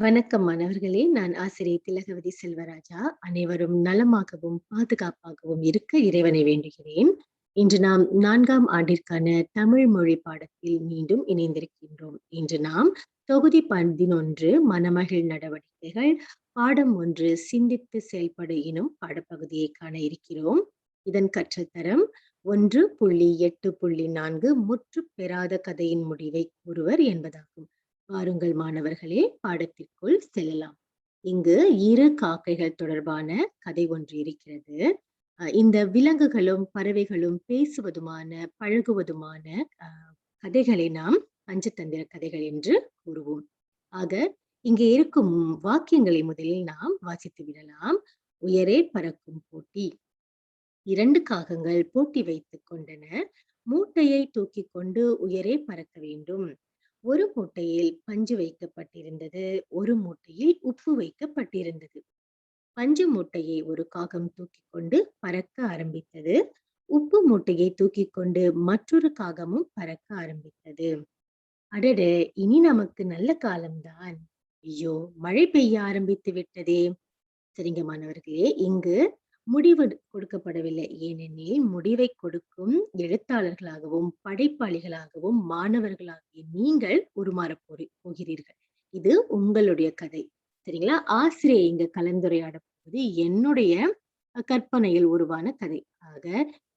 வணக்கம் மாணவர்களே! நான் ஆசிரியர் திலகவதி செல்வராஜா. அனைவரும் நலமாகவும், பாதுகாப்பாகவும் இருக்க இறைவனை வேண்டுகிறேன். இன்று நாம் நான்காம் ஆண்டிற்கான தமிழ் மொழி பாடத்தில் மீண்டும் இணைந்திருக்கின்றோம். இன்று நாம் தொகுதி 11 மணமகிழ் நடவடிக்கைகள், பாடம் ஒன்று சிந்தித்து செயல்படு எனும் பாடப்பகுதியை காண இருக்கிறோம். இதன் கற்றல் தரம் 1.8.4 முற்றுப் பெறாத கதையின் முடிவை கூறுவர் என்பதாகும். வாருங்கள் மாணவர்களே பாடத்திற்குள் செல்லலாம். இங்கு இரு காக்கைகள் தொடர்பான கதை ஒன்று இருக்கிறது. இந்த விலங்குகளும், பறவைகளும் பேசுவதுமான, பழகுவதுமான கதைகளை நாம் பஞ்சதந்திர கதைகள் என்று கூறுவோம். ஆக இங்கே இருக்கும் வாக்கியங்களை முதலில் நாம் வாசித்து விடலாம். உயரே பறக்கும் போட்டி. இரண்டு காகங்கள் போட்டி வைத்துக் கொண்டன. மூட்டையை தூக்கி கொண்டு உயரே பறக்க வேண்டும். ஒரு மூட்டையில் பஞ்சு வைக்கப்பட்டிருந்தது. ஒரு மூட்டையில் உப்பு வைக்கப்பட்டிருந்தது. பஞ்சு மூட்டையை ஒரு காகம் தூக்கிக் கொண்டு பறக்க ஆரம்பித்தது. உப்பு மூட்டையை தூக்கிக் கொண்டு மற்றொரு காகமும் பறக்க ஆரம்பித்தது. அடடே! இனி நமக்கு நல்ல காலம்தான். ஐயோ! மழை பெய்ய ஆரம்பித்து விட்டதே! சரிங்க மாணவர்களே, இங்கு முடிவு கொடுக்கப்படவில்லை. ஏனெனில் முடிவை கொடுக்கும் எழுத்தாளர்களாகவும், படைப்பாளிகளாகவும் மாணவர்களாகிய நீங்கள் உருமாறப் போகிறீர்கள். இது உங்களுடைய கதை. சரிங்களா? ஆசிரியை இங்க கலந்துரையாட போவது என்னுடைய கற்பனையில் உருவான கதை. ஆக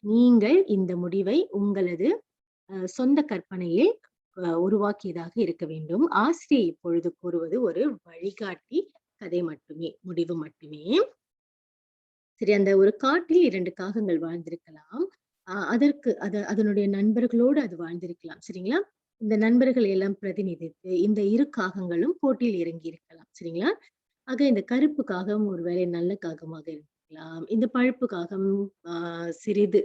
நீங்கள் இந்த முடிவை உங்களது சொந்த கற்பனையில் உருவாக்கியதாக இருக்க வேண்டும். ஆசிரியை இப்பொழுது கூறுவது ஒரு வழிகாட்டி கதை மட்டுமே, முடிவு மட்டுமே. சரி அந்த ஒரு காட்டில் இரண்டு காகங்கள் வாழ்ந்திருக்கலாம். ஆஹ் அதற்கு அது அதனுடைய நண்பர்களோடு அது வாழ்ந்திருக்கலாம். சரிங்களா? இந்த நண்பர்களை எல்லாம் பிரதிநிதித்து இந்த இரு காகங்களும் போட்டியில் இறங்கி இருக்கலாம் சரிங்களா? ஆக இந்த கருப்பு காகம் ஒருவேளை நல்ல காகமாக இருக்கலாம். இந்த பழுப்பு காகம் சிறிது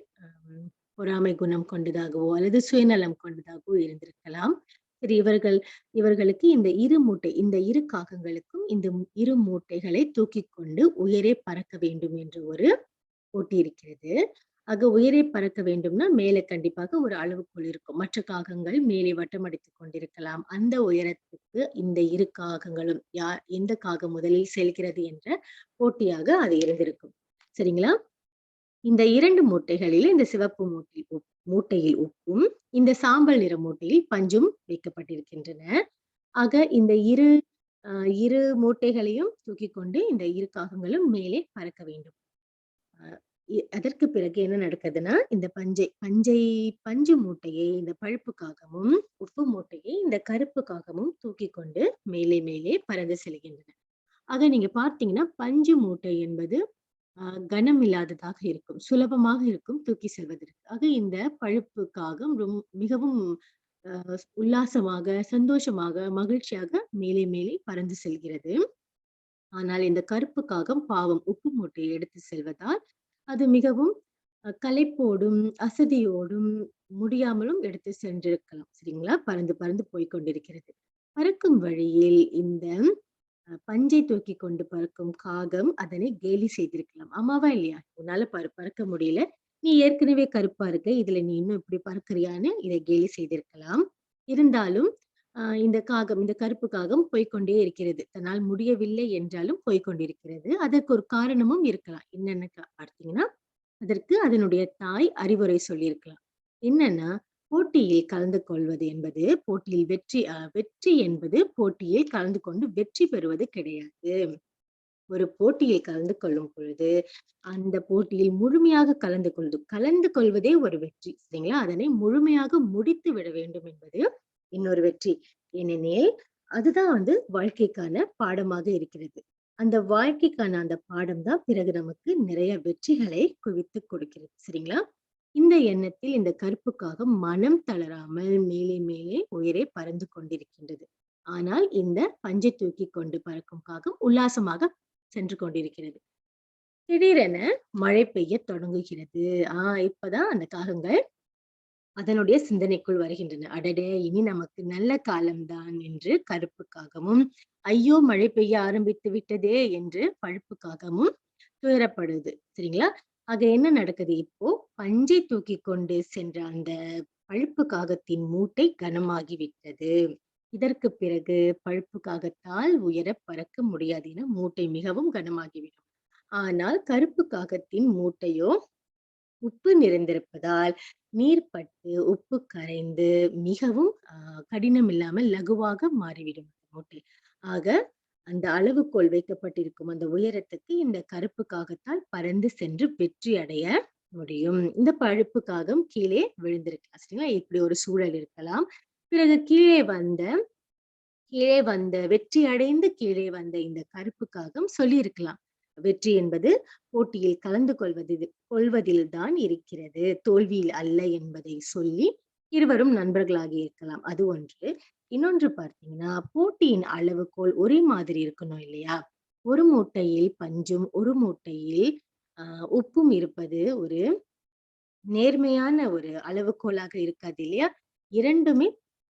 பொறாமை குணம் கொண்டதாகவோ, அல்லது சுயநலம் கொண்டதாகவோ இருந்திருக்கலாம். சரி இவர்கள் இவர்களுக்கு இந்த இரு மூட்டை இந்த இரு காகங்களுக்கும் இந்த இரு மூட்டைகளை தூக்கி கொண்டு உயரே பறக்க வேண்டும் என்ற ஒரு போட்டி இருக்கிறது. ஆக உயரே பறக்க வேண்டும்னா, மேலே கண்டிப்பாக ஒரு அளவுகோல் இருக்கும். மற்ற காகங்கள் மேலே வட்டமடித்துக் கொண்டிருக்கலாம். அந்த உயரத்துக்கு இந்த இரு காகங்களும் யார் எந்த காகம் முதலில் செல்கிறது என்ற போட்டியாக அது இருந்திருக்கும். சரிங்களா? இந்த இரண்டு மூட்டைகளில் இந்த சிவப்பு மூட்டை உப் மூட்டையில் உப்பும், இந்த சாம்பல் நிற மூட்டையில் பஞ்சும் வைக்கப்பட்டிருக்கின்றன. ஆக இந்த இரு இரு மூட்டைகளையும் தூக்கி கொண்டு இந்த இரு காகங்களும் மேலே பறக்க வேண்டும். அதற்கு பிறகு என்ன நடக்குதுன்னா, இந்த பஞ்சை பஞ்சை பஞ்சு மூட்டையை இந்த பழுப்பு காகமும், உப்பு மூட்டையை இந்த கருப்பு காகமும் தூக்கி கொண்டு மேலே மேலே பறந்து செல்கின்றன. ஆக நீங்க பார்த்தீங்கன்னா, பஞ்சு மூட்டை என்பது கனம் இல்லாததாக இருக்கும். சுலபமாக இருக்கும் தூக்கி செல்வதற்கு. ஆக இந்த பழுப்பு காகம் ரொம் மிகவும் உல்லாசமாக, சந்தோஷமாக, மகிழ்ச்சியாக மேலே மேலே பறந்து செல்கிறது. ஆனால் இந்த கருப்பு காகம் பாவம் உப்பு மூட்டையை எடுத்து செல்வதால், அது மிகவும் கலைப்போடும் களைப்போடும், அசதியோடும், முடியாமலும் எடுத்து சென்றிருக்கலாம். சரிங்களா? பறந்து பறந்து போய்க் கொண்டிருக்கிறது. பறக்கும் வழியில் இந்த பஞ்சை தூக்கி கொண்டு பறக்கும் காகம் அதனை கேலி செய்திருக்கலாம். ஆமாவா இல்லையா? உன்னால பற பறக்க முடியல. நீ ஏற்கனவே கருப்பா இருக்க. இதுல நீ இன்னும் இப்படி பறக்கிறியான்னு இதை கேலி செய்திருக்கலாம். இருந்தாலும் இந்த காகம் இந்த கருப்பு காகம் போய்கொண்டே இருக்கிறது. தன்னால் முடியவில்லை என்றாலும் போய்கொண்டிருக்கிறது அதற்கு ஒரு காரணமும் இருக்கலாம். என்னென்ன பார்த்தீங்கன்னா, அதற்கு அதனுடைய தாய் அறிவுரை சொல்லியிருக்கலாம். என்னன்னா, போட்டியில் கலந்து கொள்வது என்பது போட்டியில் வெற்றி வெற்றி என்பது போட்டியில் கலந்து கொண்டு வெற்றி பெறுவது கிடையாது. ஒரு போட்டியில் கலந்து கொள்ளும் பொழுது, அந்த போட்டியில் முழுமையாக கலந்து கொள்வது கலந்து கொள்வதே ஒரு வெற்றி. சரிங்களா? அதனை முழுமையாக முடித்து விட வேண்டும் என்பது இன்னொரு வெற்றி. ஏனெனில், அதுதான் வந்து வாழ்க்கைக்கான பாடமாக இருக்கிறது. அந்த வாழ்க்கைக்கான அந்த பாடம் தான் பிறகு நமக்கு நிறைய வெற்றிகளை குவித்துக் கொடுக்கிறது. சரிங்களா? இந்த எண்ணத்தில் இந்த கருப்பு காகம் மனம் தளராமல் மேலே மேலே உயரே பறந்து கொண்டிருக்கின்றது. ஆனால் இந்த பஞ்சை தூக்கிக் கொண்டு பறக்கும் காகம் உல்லாசமாக சென்று கொண்டிருக்கிறது. திடீரென மழை பெய்ய தொடங்குகிறது. ஆஹ் இப்பதான் அந்த காகங்கள் அதனுடைய சிந்தனைக்குள் வருகின்றன. அடடே! இனி நமக்கு நல்ல காலம்தான் என்று கருப்பு காகமும், ஐயோ! மழை பெய்ய ஆரம்பித்து விட்டதே என்று பழுப்பு காகமும் துயரப்படுது. சரிங்களா? ஆக என்ன நடக்குது இப்போ? பஞ்சை தூக்கிக் கொண்டு சென்ற அந்த பழுப்பு காகத்தின் மூட்டை கனமாகி விட்டது. இதற்கு பிறகு பழுப்பு காகத்தால் உயர பறக்க முடியாது என மூட்டை மிகவும் கனமாகிவிடும் ஆனால் கருப்பு காகத்தின் மூட்டையோ உப்பு நிறைந்திருப்பதால் நீர் பட்டு உப்பு கரைந்து மிகவும் கடினம் இல்லாமல் லகுவாக மாறிவிடும் மூட்டை ஆக அந்த அளவுகோல் வைக்கப்பட்டிருக்கும் அந்த உயரத்துக்கு இந்த கருப்பு காகத்தால் பறந்து சென்று வெற்றி அடைய முடியும். இந்த பழுப்பு காகம் கீழே விழுந்திருக்கலாம். சரிங்களா? இப்படி ஒரு சூழல் இருக்கலாம். பிறகு கீழே வந்த கீழே வந்த வெற்றி அடைந்து கீழே வந்த இந்த கருப்பு காகம் சொல்லியிருக்கலாம். வெற்றி என்பது போட்டியில் கலந்து கொள்வது கொள்வதில் தான் இருக்கிறது. தோல்வியில் அல்ல என்பதை சொல்லி இருவரும் நண்பர்களாகி இருக்கலாம். அது ஒன்று. இன்னொன்று பார்த்தீங்கன்னா போட்டியின் அளவுகோல் ஒரே மாதிரி இருக்கணும் இல்லையா? ஒரு மூட்டையில் பஞ்சும் ஒரு மூட்டையில் ஆஹ் உப்பும் இருப்பது ஒரு நேர்மையான ஒரு அளவுகோலாக இருக்காது இல்லையா? இரண்டுமே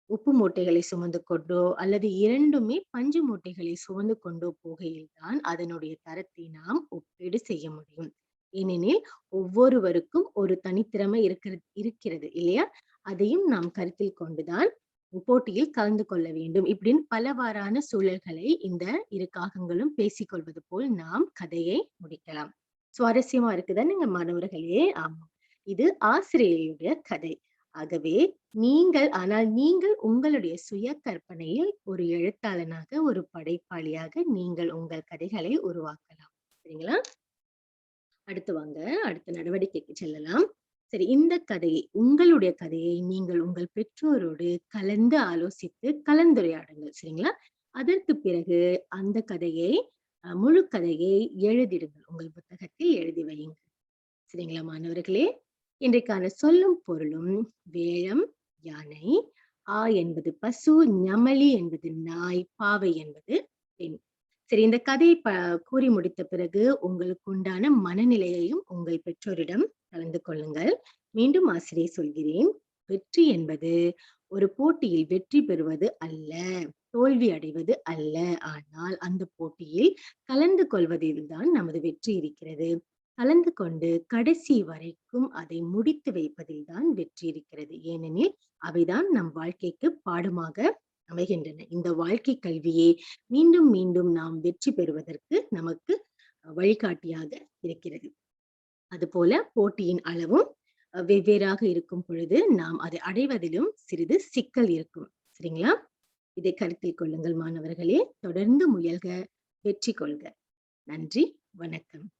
உப்பு மூட்டைகளை சுமந்து கொண்டோ அல்லது இரண்டுமே பஞ்சு மூட்டைகளை சுமந்து கொண்டோ போகையில்தான் அதனுடைய தரத்தை நாம் ஒப்பீடு செய்ய முடியும். ஏனெனில் ஒவ்வொருவருக்கும் ஒரு தனித்திறமை இருக்கிறது இருக்கிறது இல்லையா? அதையும் நாம் கருத்தில் கொண்டுதான் போட்டியில் கலந்து கொள்ள வேண்டும். இப்படின்னு பலவாறான சூழல்களை இந்த இரு காகங்களும் பேசிக்கொள்வது போல் நாம் கதையை முடிக்கலாம். சுவாரஸ்யமா இருக்குதானுங்க மாணவர்களே? ஆமாம் இது ஆசிரியருடைய கதை. ஆகவே நீங்கள் ஆனால் நீங்கள் உங்களுடைய சுய கற்பனையில் ஒரு எழுத்தாளனாக ஒரு படைப்பாளியாக நீங்கள் உங்கள் கதைகளை உருவாக்கலாம். சரிங்களா? அடுத்து வாங்க. அடுத்த நடவடிக்கைக்கு செல்லலாம். சரி இந்த கதையை உங்களுடைய கதையை நீங்கள் உங்கள் பெற்றோரோடு கலந்து ஆலோசித்து கலந்துரையாடுங்கள் சரிங்களா? அதற்கு பிறகு அந்த கதையை முழு கதையை எழுதிடுங்கள். உங்கள் புத்தகத்தில் எழுதி வையுங்கள். சரிங்களா மாணவர்களே? இன்றைக்கான சொல்லும் பொருளும் வேழம் யானை ஆ என்பது பசு ஞமலி என்பது நாய் பாவை என்பது பெண். சரி இந்த கதையை ப கூறி முடித்த பிறகு உங்களுக்கு உண்டான மனநிலையையும் உங்கள் பெற்றோரிடம் கலந்து கொள்ளுங்கள். மீண்டும் ஆசிரியை சொல்கிறேன் வெற்றி என்பது ஒரு போட்டியில் வெற்றி பெறுவது அல்ல தோல்வி அடைவது அல்ல. ஆனால் அந்த போட்டியில் கலந்து கொள்வதில்தான் நமது வெற்றி இருக்கிறது. கலந்து கொண்டு கடைசி வரைக்கும் அதை முடித்து வைப்பதில் தான் வெற்றி இருக்கிறது. ஏனெனில் அவைதான் நம் வாழ்க்கைக்கு பாடமாக அமைகின்றன. இந்த வாழ்க்கை கல்வியே மீண்டும் மீண்டும் நாம் வெற்றி பெறுவதற்கு நமக்கு வழிகாட்டியாக இருக்கிறது. அதுபோல போட்டியின் அளவும் வெவ்வேறாக இருக்கும் பொழுது நாம் அதை அடைவதிலும் சிறிது சிக்கல் இருக்கும். சரிங்களா? இதை கருத்தில் கொள்ளுங்கள் மாணவர்களே. தொடர்ந்து முயல்க வெற்றி கொள்க. நன்றி வணக்கம்.